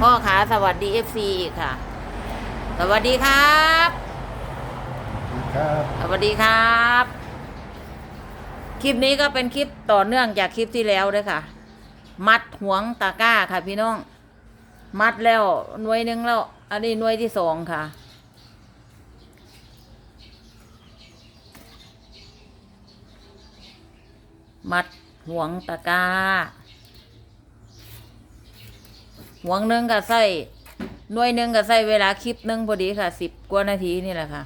พ่อขาสวัสดีเอฟซีอีกค่ะ สวัสดีครับ ครับสวัสดีครับ คลิปนี้ก็เป็นคลิปต่อเนื่องจากคลิปที่แล้วด้วยค่ะ มัดหวงตะกร้าค่ะพี่น้อง มัดแล้วหน่วยหนึ่งแล้ว อันนี้หน่วยที่สองค่ะมัดหวงตะกร้า หวงหนึ่งก็ใส่หน่วยหนึ่งก็ใส่เวลาคลิปหนึ่งพอดีค่ะสิบกว่านาทีนี่แหละค่ะ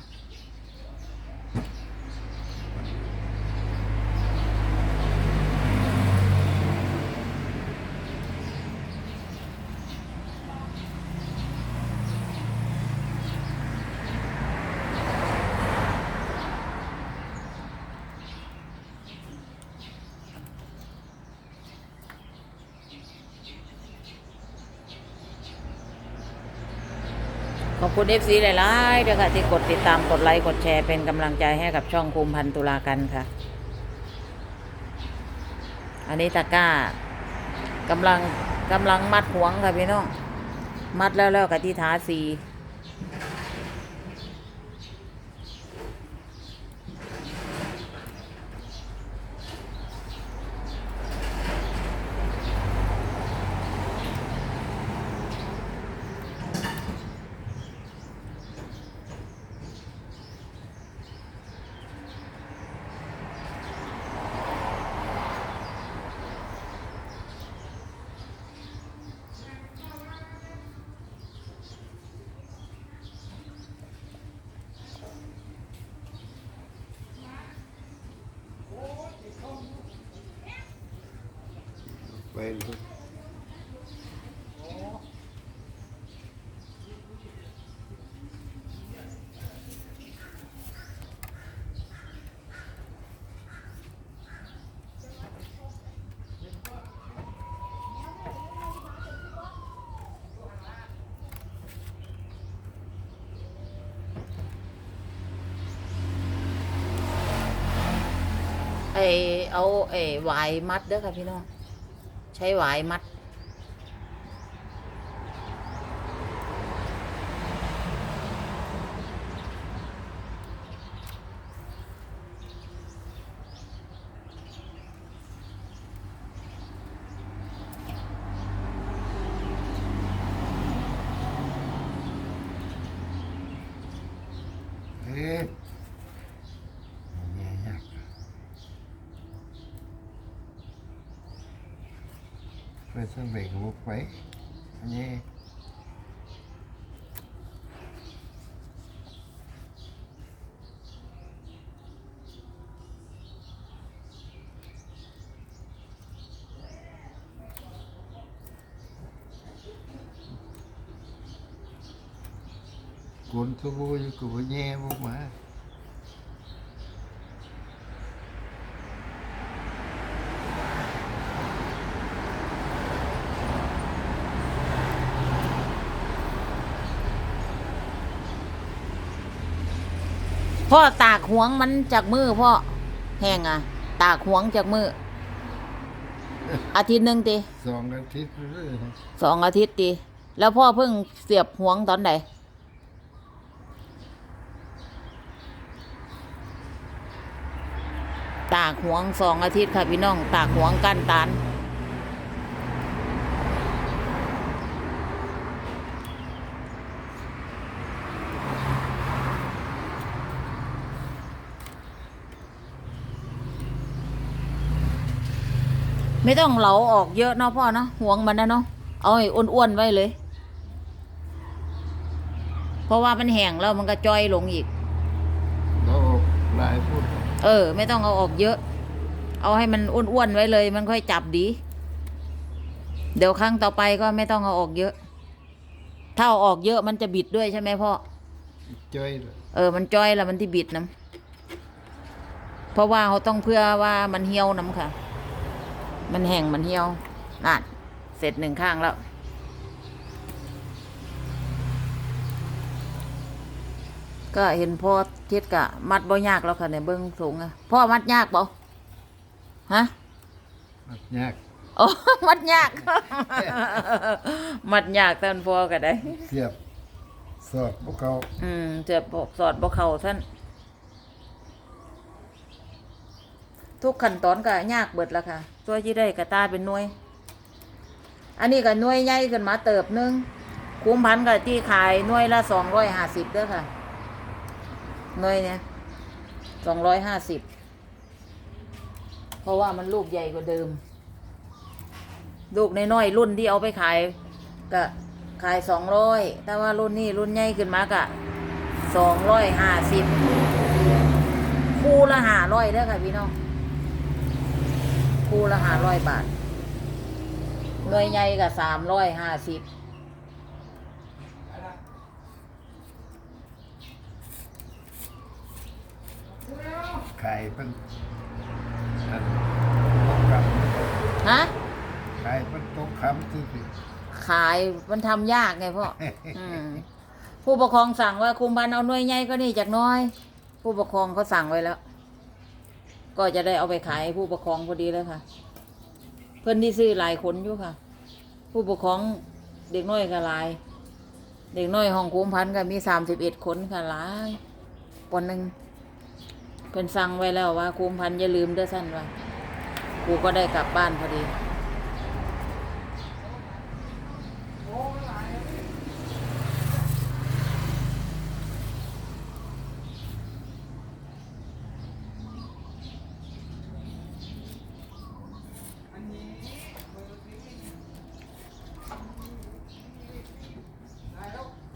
อบคุณเอฟซีหลายๆด้วยค่ะ ที่กดติดตามกดไลค์กดแชร์เป็นกำลังใจให้กับช่องคุมพันตุลากันค่ะ อันนี้ตะก้ากำลังกำลังมัดหวงค่ะพี่น้อง มัดแล้วแล้วกับที่ท้าสี ไปลูกไอเอาไอวายมัดเด้อค่ะพี่น้อง ใช้หวายมัดเอ๊ะเนี่ยยาก ไปสเบกบุกไปอันนี้ cuốn số vui của nhẹ vô mà พ่อตากหวงมันจากมือพ่อแห้งอะ ตากหวงจากมืออาทิตย์หนึ่งตี dọn cái thịt rồi สองอาทิตย์ตีแล้วพ่อเพิ่งเสียบหวงตอนไหนตากหวงสองอาทิตย์ค่ะพี่น้อง ตากหวงกั้นตาน ไม่ต้องเหลาออกเยอะเนาะพ่อเนาะห่วงมันนะเนาะเอาให้อ้วนๆไว้เลย เพราะว่ามันแห้งแล้วมันก็จ้อยลงอีก đó lại phút เออ ไม่ต้องเอาออกเยอะ เอาให้มันอ้วนๆไว้เลย มันค่อยจับดี เดี๋ยวครั้งต่อไปก็ไม่ต้องเอาออกเยอะ ถ้าเอาออกเยอะมันจะบิดด้วยใช่ไหมพ่อ chơi rồi เออ มันจ้อยแล้วมันที่บิดน้ำเพราะว่าเขาต้องเพื่อว่ามันเหี่ยวน้ำค่ะ มันแห้งมันเหี่ยวนั่นเสร็จหนึ่งข้างแล้ว ก็เห็นพ่อเทียดกะ มัดบ่ยากแล้วค่ะในเบื้องสูงอะพ่อมัดยากบ่ฮะ mặt nhạc โอ้มัดยาก มัดยากท่านพ่อก็ได้ เสียบสอดพวกเขาอืมเจ็บบอกสอดบ่เข้าท่าน ทุกขั้นตอนก็ยากเบิดแล้วค่ะตัวที่ได้กระตาเป็นหน่วย อันนี้ก็หน่วยใหญ่ขึ้นมาเติบนึงคุ้มพันกับที่ขายหน่วยละสองร้อยห้าสิบเด้อค่ะหน่วยเนี่ยสองร้อยห้าสิบเพราะว่ามันลูกใหญ่กว่าเดิม ลูกน้อยๆรุ่นที่เอาไปขายก็ขายสองร้อยแต่ว่ารุ่นนี้รุ่นใหญ่ขึ้นมากะสองร้อยห้าสิบคู่ละห้าร้อยเด้อค่ะพี่น้อง คู่ละห้าร้อยบาท หน่วยใหญ่กับสามร้อยห้าสิบขายเป็นอันตกคฮะำขายเป็นตกคำสิสิขายมันทำยากไงพ่ออืมผู้ปกครองสั่งว่าคุมพันเอาหน่วยใหญ่ก็นี่จากน้อย ผู้ปกครองเขาสั่งไว้แล้ว ก็จะได้เอาไปขายผู้ปกครองพอดีแล้วค่ะ เพื่อนที่ซื้อหลายคนอยู่ค่ะ ผู้ปกครองเด็กน้อยก็หลาย เด็กน้อยห้องคุมพันก็มีสามสิบเอ็ดคนค่ะหลายปนหนึ่งเพื่อนสั่งไว้แล้วว่าคุมพันอย่าลืมเด้อสั้นว่ากูก็ได้กลับบ้านพอดี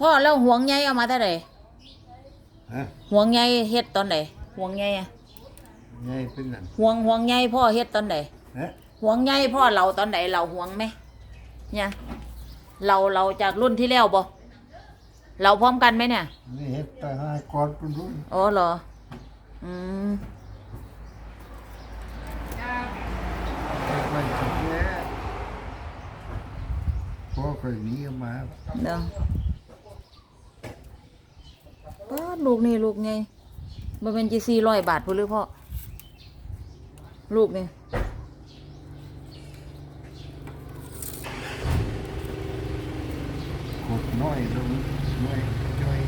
พ่อแล้วห่วงใยเอามาแต่ไหนฮะห่วงใยเฮ็ดตอนไหนห่วงใยอะไงเป็นนั่นห่วงห่วงใยพ่อเฮ็ดตอนไหนฮะห่วงใยพ่อเราตอนไหนเราห่วงไหมเนี่ยเราเราจากรุ่นที่แล้วบ่เราพร้อมกันไหมเนี่ยนี่เฮ็ดแต่ห้าก้อนเป็นรุ่นอ๋อเหรออืมเฮ็ดไม่สุดแย่พ่อเคยหนีออกมา เดี๋ยวป้าด ลูกนี่ลูกไงมันเป็นจีสี่ร้อยบาทพูดหรือพ่อลูกนี่ขดน้อยลงน้อยย่อย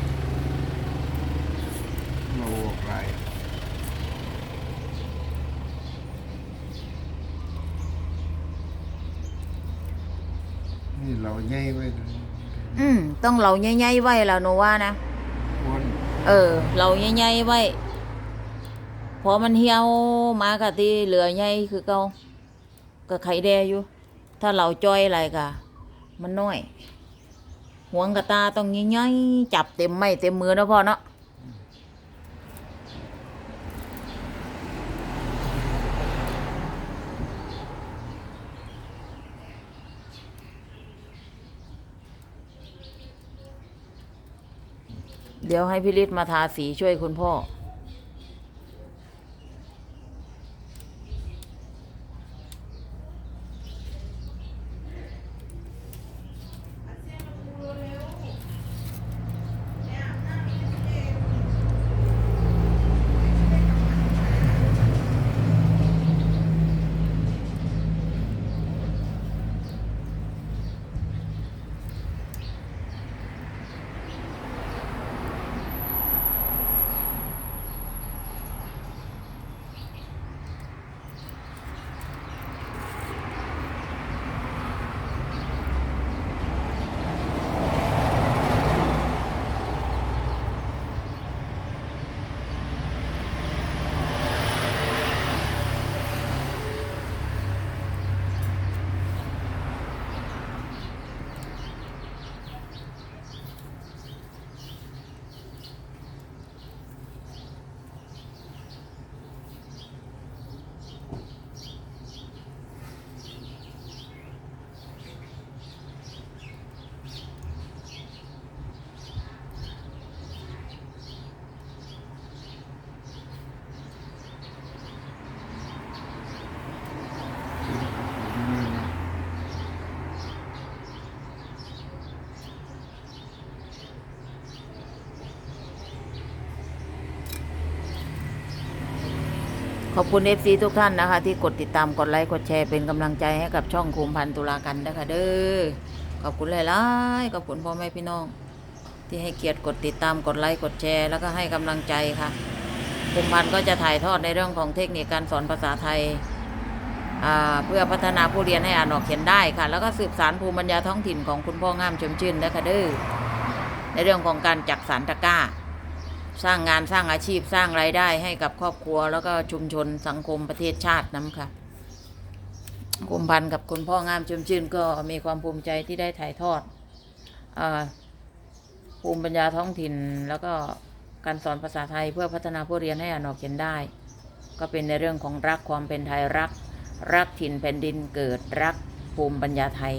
เราออกไรนี่เราใหญ่ไว้ อืม ต้องเหล่าใหญ่ๆไว้แล้วหนูว่านะคน เออ เราใหญ่ๆไว้พอมันเหี่ยวมากะที่เหลือใหญ่คือเก่าก็ไข่แดอยู่ ถ้าเราจ้อยอะไรกะมันน้อยห่วงกะตาต้องใหญ่ๆจับเต็มไม้เต็มมือนะพ่อเนาะ เดี๋ยวให้พี่ฤทธิ์มาทาสีช่วยคุณพ่อ ขอบคุณ FC ทุกท่านนะคะ ที่กดติดตามกดไลค์กดแชร์เป็นกำลังใจให้กับช่องคุมพันตุลากันนะคะเด้อขอบคุณหลายๆขอบคุณพ่อแม่พี่น้อง ที่ให้เกียรติกดติดตามกดไลค์กดแชร์ แล้วก็ให้กำลังใจค่ะคุมพันธ์ก็จะถ่ายทอดในเรื่องของเทคนิคการสอนภาษาไทยเพื่อพัฒนาผู้เรียนให้อ่านออกเขียนได้ค่ะ แล้วก็สืบสารภูมิปัญญาท้องถิ่นของคุณพ่องามชมชื่นนะคะเด้อในเรื่องของการจักสารตะกร้า สร้างงานสร้างอาชีพสร้างรายได้ให้กับครอบครัว แล้วก็ชุมชนสังคมประเทศชาติน้ำค่ะกุมพันธ์กับคุณพ่องามชมชื่นก็มีความภูมิใจที่ได้ถ่ายทอดอภูมิปัญญาท้องถิ่น แล้วก็การสอนภาษาไทยเพื่อพัฒนาผู้เรียนให้อ่านออกเขียนได้ ก็เป็นในเรื่องของรักความเป็นไทยรัก รักถิ่นแผ่นดินเกิดรักภูมิปัญญาไทย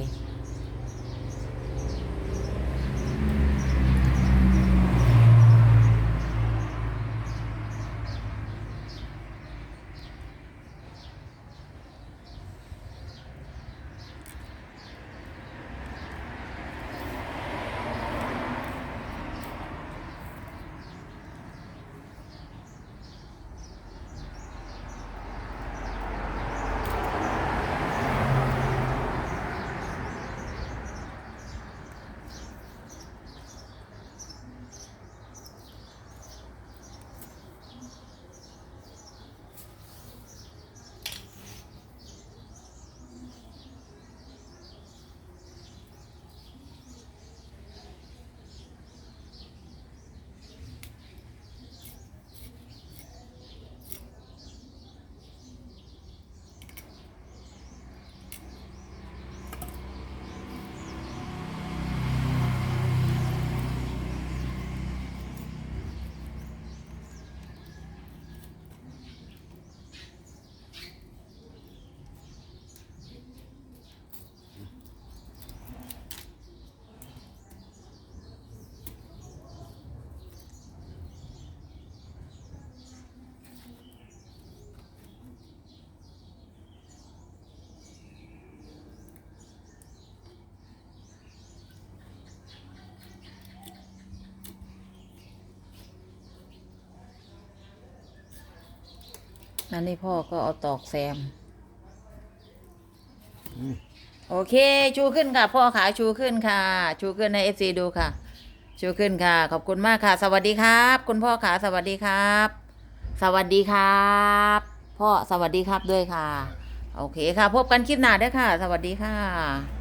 นั่นนี่พ่อก็เอาตอกแซม โอเค ชูขึ้นค่ะ พ่อขาชูขึ้นค่ะ ชูขึ้นให้เอฟซีดูค่ะ ชูขึ้นค่ะ ขอบคุณมากค่ะ สวัสดีครับ คุณพ่อขาสวัสดีครับ สวัสดีครับ พ่อสวัสดีครับด้วยค่ะ โอเคค่ะ พบกันคลิปหน้าเด้วยค่ะ สวัสดีค่ะ